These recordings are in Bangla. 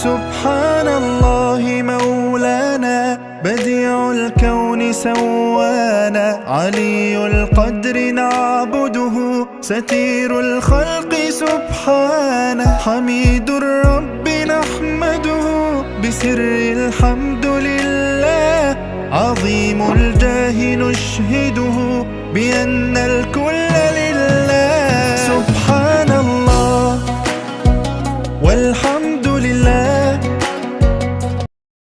سبحان الله مولانا بديع الكون سوانا. علي القدر نعبده ستير الخلق سبحانه. حميد الرب نحمده بسر الحمد لله. عظيم الجاه نشهده بأن الكل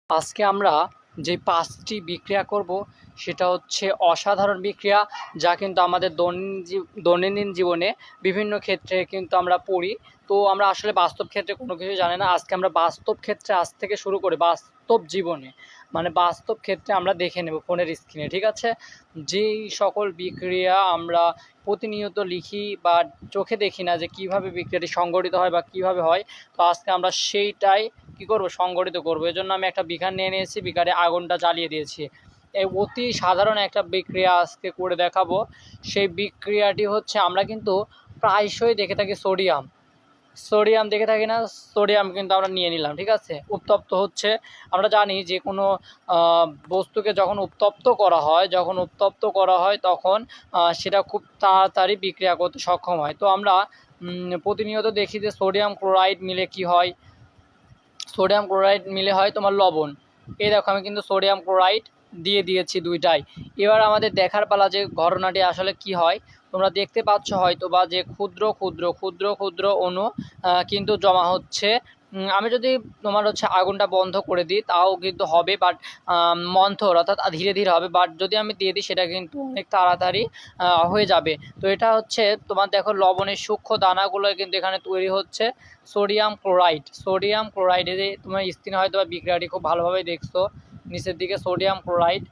আজকে আমরা যে পাঁচটি বিক্রিয়া করব, সেটা হচ্ছে অসাধারণ বিক্রিয়া, যা কিন্তু আমাদের দৈনন্দিন দৈনন্দিন জীবনে বিভিন্ন ক্ষেত্রে কিন্তু আমরা পড়ি। তো আমরা আসলে বাস্তব ক্ষেত্রে কোনো কিছু জানি না। আজকে আমরা বাস্তব ক্ষেত্রে আজ থেকে শুরু করে, বাস্তব জীবনে। মানে বাস্তব ক্ষেত্রে আমরা দেখে নেব ফোনের স্ক্রিনে, ঠিক আছে? যেই সকল বিক্রিয়া আমরা প্রতিনিয়ত লিখি বা চোখে দেখি না যে কীভাবে বিক্রিয়াটি সংগঠিত হয় বা কীভাবে হয়, তো আজকে আমরা সেইটাই কি করব, সংগঠিত করব। এজন্য আমি একটা বিকার নিয়ে নিয়েছি বিকারে আগুনটা জ্বালিয়ে দিয়েছি। এই অতি সাধারণ একটা বিক্রিয়া আজকে করে দেখাবো। সেই বিক্রিয়াটি হচ্ছে, আমরা কিন্তু প্রায়শই দেখে থাকি সোডিয়াম। সোডিয়াম দেখে থাকি না, সোডিয়াম কিন্তু আমরা নিয়ে নিলাম, ঠিক আছে? উত্তপ্ত হচ্ছে। আমরা জানি যে কোনো বস্তুকে যখন উত্তপ্ত করা হয়, যখন উত্তপ্ত করা হয়, তখন সেটা খুব তাড়াতাড়ি বিক্রিয়া করতে সক্ষম হয়। তো আমরা প্রতিনিয়ত দেখি যে সোডিয়াম ক্লোরাইড মিলে কি হয় সোডিয়াম ক্লোরাইড মিলে হয় তোমার লবণ। এই দেখো, আমি কিন্তু সোডিয়াম ক্লোরাইড দিয়ে দিয়েছি দুইটাই। এবার আমাদের দেখার পালা যে ঘটনাটি আসলে কি হয়, তোমরা দেখতে পাচ্ছ হয়তো বা যে ক্ষুদ্র ক্ষুদ্র ক্ষুদ্র ক্ষুদ্র অণু কিন্তু জমা হচ্ছে আমি যদি তোমার হচ্ছে আগুনটা বন্ধ করে দিই, তাও কিন্তু হবে বাট মন্থর, অর্থাৎ ধীরে ধীরে হবে বাট যদি আমি দিয়ে দিই, সেটা কিন্তু অনেক তাড়াতাড়ি হয়ে যাবে। তো এটা হচ্ছে তোমার দেখো লবণের সূক্ষ্ম দানাগুলো কিন্তু এখানে তৈরি হচ্ছে সোডিয়াম ক্লোরাইড সোডিয়াম ক্লোরাইডের তোমার স্ক্রিনে হয়তো বা বিক্রিয়াটি খুব ভালোভাবে দেখছ, নিচের দিকে সোডিয়াম ক্লোরাইড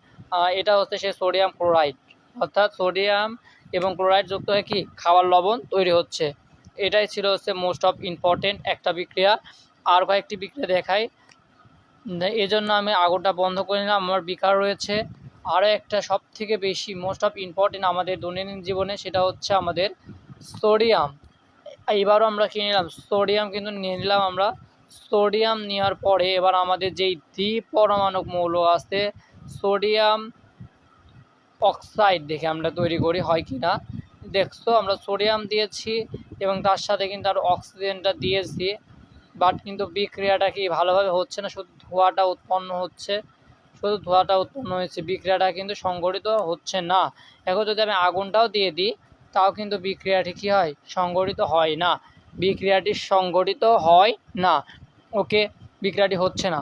এটা হচ্ছে সেই সোডিয়াম ক্লোরাইড অর্থাৎ সোডিয়াম এবং ক্লোরাইড যুক্ত হয়ে কি? খাবার লবণ তৈরি হচ্ছে। এটাই ছিল হচ্ছে মোস্ট অফ ইম্পর্টেন্ট একটা বিক্রিয়া। আর কয়েকটি বিক্রিয়া দেখাই। এই জন্য আমি আগুনটা বন্ধ করে নিলাম। আমার বিকার রয়েছে। আরও একটা সব থেকে বেশি মোস্ট অফ ইম্পর্টেন্ট আমাদের দৈনন্দিন জীবনে সেটা হচ্ছে আমাদের সোডিয়াম এবারও আমরা কিনে নিলাম। সোডিয়াম কিন্তু নিয়ে নিলাম আমরা। সোডিয়াম নেওয়ার পরে এবার আমাদের যেই দ্বিপরমাণুক মৌল আছে সোডিয়াম অক্সাইড দেখে আমরা তৈরি করি, হয় কি না? দেখছ, আমরা সোডিয়াম দিয়েছি এবং তার সাথে কিন্তু আর অক্সিজেনটা দিয়েছি। বাট কিন্তু বিক্রিয়াটা কি ভালোভাবে হচ্ছে না? শুধু ধোঁয়াটা উৎপন্ন হচ্ছে। শুধু ধোঁয়াটা উৎপন্ন হয়েছে, বিক্রিয়াটা কিন্তু সংগঠিত হচ্ছে না। এখন যদি আমি আগুনটাও দিয়ে দিই, তাও কিন্তু বিক্রিয়াটি কী হয়? সংগঠিত হয় না। বিক্রিয়াটি সংগঠিত হয় না। ওকে, বিক্রিয়াটি হচ্ছে না।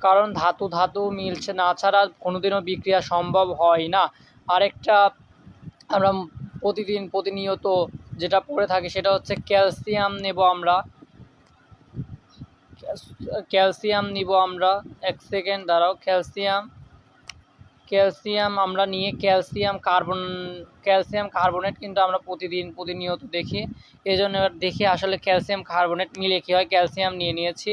কারণ ধাতু ধাতু মিলছে না ছাড়া কোনোদিনও বিক্রিয়া সম্ভব হয় না। আরেকটা আমরা প্রতিদিন প্রতিনিয়ত যেটা পড়ে থাকি সেটা হচ্ছে ক্যালসিয়াম নেব আমরা। ক্যালসিয়াম নিব আমরা। এক সেকেন্ড, দাঁড়াও। ক্যালসিয়াম ক্যালসিয়াম আমরা নিয়ে ক্যালসিয়াম কার্বন, ক্যালসিয়াম কার্বনেট কিন্তু আমরা প্রতিদিন, প্রতিনিয়ত দেখি। এই জন্য এবার দেখি আসলে ক্যালসিয়াম কার্বনেট মিলে কী হয়। ক্যালসিয়াম নিয়ে নিয়েছি।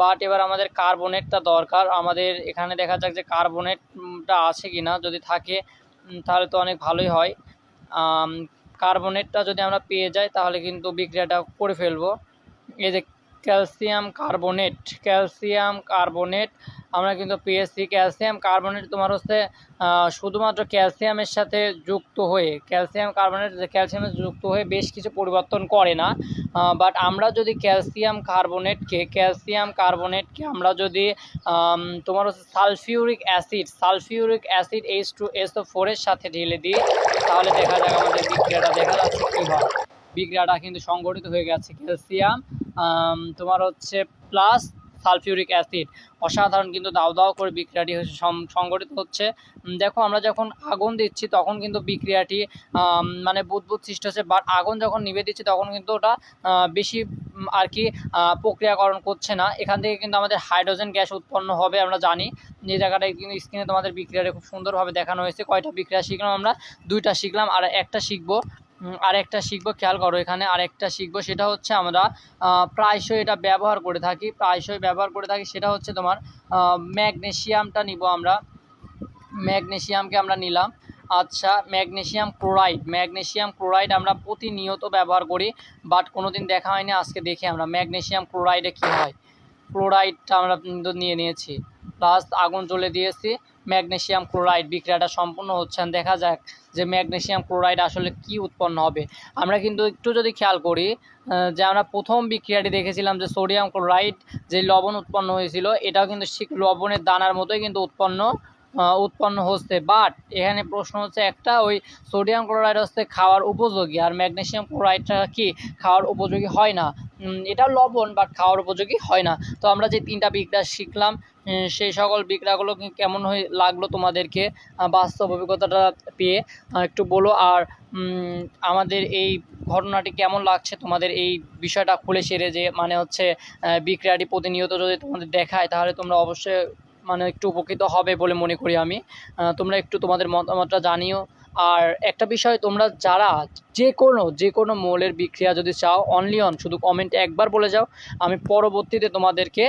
বাট এবার আমাদের কার্বনেটটা দরকার। আমাদের এখানে দেখা যাক যে কার্বনেটটা আছে কি না যদি থাকে তাহলে তো অনেক ভালোই হয়। কার্বনেটটা যদি আমরা পেয়ে যাই, তাহলে কিন্তু বিক্রিয়াটা করে ফেলব। এই যে ক্যালসিয়াম কার্বোনেট ক্যালসিয়াম কার্বোনেট। আমরা কিন্তু পেয়েছি ক্যালসিয়াম কার্বনেট তোমার হচ্ছে শুধুমাত্র ক্যালসিয়ামের সাথে যুক্ত হয়ে, ক্যালসিয়াম কার্বনেট ক্যালসিয়ামের যুক্ত হয়ে বেশ কিছু পরিবর্তন করে না। বাট আমরা যদি ক্যালসিয়াম কার্বোনেটকে ক্যালসিয়াম কার্বোনেটকে আমরা যদি তোমার হচ্ছে sulphuric acid sulphuric acid H two S O ফোরের সাথে ঢেলে দিই, তাহলে দেখা যাক আমাদের বিক্রিয়াটা দেখা যাচ্ছে কী হয়। বিক্রিয়াটা কিন্তু সংগঠিত হয়ে গেছে ক্যালসিয়াম তোমার হচ্ছে প্লাস সালফিউরিক অ্যাসিড। অসাধারণ কিন্তু দাও দাও করে বিক্রিয়াটি হচ্ছে সংগঠিত হচ্ছে। দেখো আমরা যখন আগুন দিচ্ছি তখন কিন্তু বিক্রিয়াটি মানে বুদবুদ সৃষ্টি হচ্ছে বাট আগুন যখন নিভে দিচ্ছি তখন কিন্তু ওটা বেশি আর কি প্রক্রিয়াকরণ করছে না। এখান থেকে কিন্তু আমাদের হাইড্রোজেন গ্যাস উৎপন্ন হবে আমরা জানি। যে জায়গাটায় কিন্তু স্ক্রিনে তোমাদের বিক্রিয়াটা খুব সুন্দরভাবে দেখানো হয়েছে। কয়টা বিক্রিয়া শিখলাম আমরা? দুইটা শিখলাম আর একটা শিখব। আরেকটা শিখব, খেয়াল করো এখানে আরেকটা শিখব, সেটা হচ্ছে আমরা প্রায়শই এটা ব্যবহার করে থাকি, প্রায়শই ব্যবহার করে থাকি, সেটা হচ্ছে তোমার ম্যাগনেশিয়ামটা নিব আমরা, ম্যাগনেশিয়ামকে আমরা নিলাম আচ্ছা ম্যাগনেশিয়াম ক্লোরাইড ম্যাগনেশিয়াম ক্লোরাইড আমরা প্রতিনিয়ত ব্যবহার করি, বাট কোনো দিন দেখা হয়নি, আজকে দেখি আমরা, ম্যাগনেশিয়াম ক্লোরাইডে কী হয়, ক্লোরাইডটা আমরা নিয়ে নিয়েছি। প্লাস আগুন জ্বলে দিয়েছি। ম্যাগনেসিয়াম ক্লোরাইড বিক্রিয়াটা সম্পূর্ণ হচ্ছে আর দেখা যাক যে ম্যাগনেসিয়াম ক্লোরাইড আসলে কি উৎপন্ন হবে। আমরা কিন্তু একটু যদি খেয়াল করি যে আমরা প্রথম বিক্রিয়াটি দেখেছিলাম যে সোডিয়াম ক্লোরাইড যে লবণ উৎপন্ন হয়েছিল, এটাও কিন্তু লবণের দানার মতোই কিন্তু উৎপন্ন উৎপন্ন হচ্ছে। বাট এখানে প্রশ্ন হচ্ছে একটা, ওই সোডিয়াম ক্লোরাইড হচ্ছে খাওয়ার উপযোগী, আর ম্যাগনেসিয়াম ক্লোরাইডটা কি খাওয়ার উপযোগী হয় না? এটা লবণ বাট খাওয়ার উপযোগী হয় না। তো আমরা যে তিনটা বিক্রিয়া শিখলাম সেই সকল বিক্রিয়াগুলো কি- কেমন হয়ে লাগল তোমাদেরকে বাস্তব অভিজ্ঞতাটা পেয়ে একটু বলো। আর আমাদের এই ঘটনাটি কেমন লাগছে? তোমাদের এই বিষয়টা খুলে সেরে যে মানে হচ্ছে বিক্রিয়াটি প্রতিনিয়ত যদি তোমাদের দেখায়, তাহলে তোমরা অবশ্যই মানে একটু উপকৃত হবে বলে মনে করি আমি। তোমরা একটু তোমাদের মতামতটা জানিও। আর একটা বিষয়, তোমরা যারা যে কোনো যে কোনো মৌলের বিক্রিয়া যদি চাও অনলি অন শুধু কমেন্ট একবার বলে যাও, আমি পরবর্তীতে তোমাদেরকে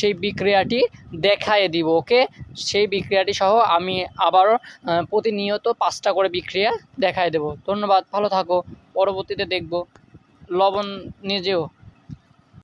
সেই বিক্রিয়াটি দেখায় দিব, ওকে? সেই বিক্রিয়াটি সহ আমি আবারও প্রতিনিয়ত পাঁচটা করে বিক্রিয়া দেখায় দেব। ধন্যবাদ, ভালো থাকো। পরবর্তীতে দেখব। লবণ নিয়ে যেও